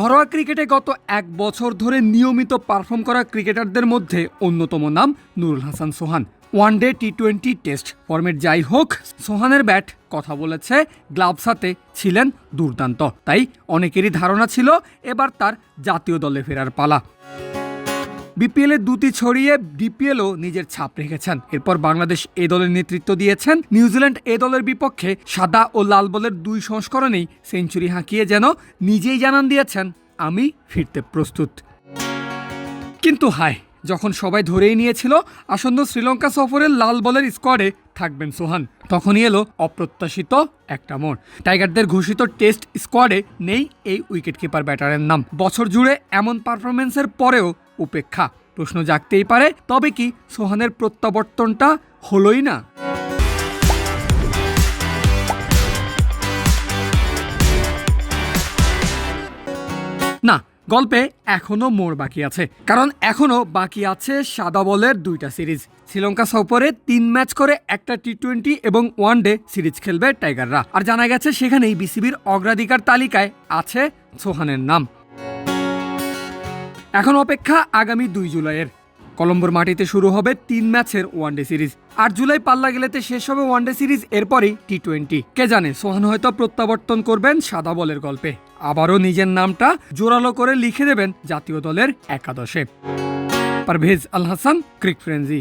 ঘরোয়া ক্রিকেটে গত এক বছর ধরে নিয়মিত পারফর্ম করা ক্রিকেটারদের মধ্যে অন্যতম নাম Nurul Hasan Sohan. One day T twenty test format যাই হোক, সোহানের ব্যাট, কথা বলেছে, গ্লাভস হাতে ছিলেন দুর্দান্ত। তাই অনেকেরই ধারণা ছিল এবার তার জাতীয় দলে ফেরার পালা। বিপিএল এর দুটি ছড়িয়ে ডিপিএলও নিজের ছাপ রেখেছেন। এরপর বাংলাদেশ এ দলের নেতৃত্ব দিয়েছেন। নিউজিল্যান্ড এ দলের বিপক্ষে সাদা ও লাল বলের দুই সংস্করণেই সেঞ্চুরি হাঁকিয়ে যেন নিজেই জানান দিয়েছেন, আমি ফিরতে প্রস্তুত। কিন্তু হায়, যখন সবাই ধরেই নিয়েছিল, আসন্ন শ্রীলঙ্কা সফরের লাল বলের স্কোয়াডে থাকবেন সোহান। তখনই এলো অপ্রত্যাশিত একটা মোড়। টাইগারদের ঘোষিত টেস্ট স্কোয়াডে নেই এই উইকেট কিপার ব্যাটারের নাম। বছর জুড়ে এমন পারফরমেন্সের পরেও উপেক্ষা। প্রশ্ন জাগতেই পারে, তবে কি সোহানের প্রত্যাবর্তনটা হলোই না? না, গল্পে এখনও মোড় বাকি আছে। কারণ এখনও বাকি আছে সাদা বলের দুইটা সিরিজ। শ্রীলঙ্কা সফরে তিন ম্যাচ করে একটা টি টোয়েন্টি এবং ওয়ান ডে সিরিজ খেলবে টাইগাররা। আর জানা গেছে সেখানেই বিসিবির অগ্রাধিকার তালিকায় আছে সোহানের নাম। এখন অপেক্ষা আগামী দুই জুলাইয়ের। কলম্বোর মাটিতে শুরু হবে তিন ম্যাচের ওয়ানডে সিরিজ। আট জুলাই পাল্লা গেলেতে শেষ হবে ওয়ানডে সিরিজ, এরপরই টি টোয়েন্টি কে জানে, সোহান হয়তো প্রত্যাবর্তন করবেন সাদা বলের গল্পে। আবারও নিজের নামটা জোরালো করে লিখে দেবেন জাতীয় দলের একাদশে। Parvez Al Hasan, crick frenzy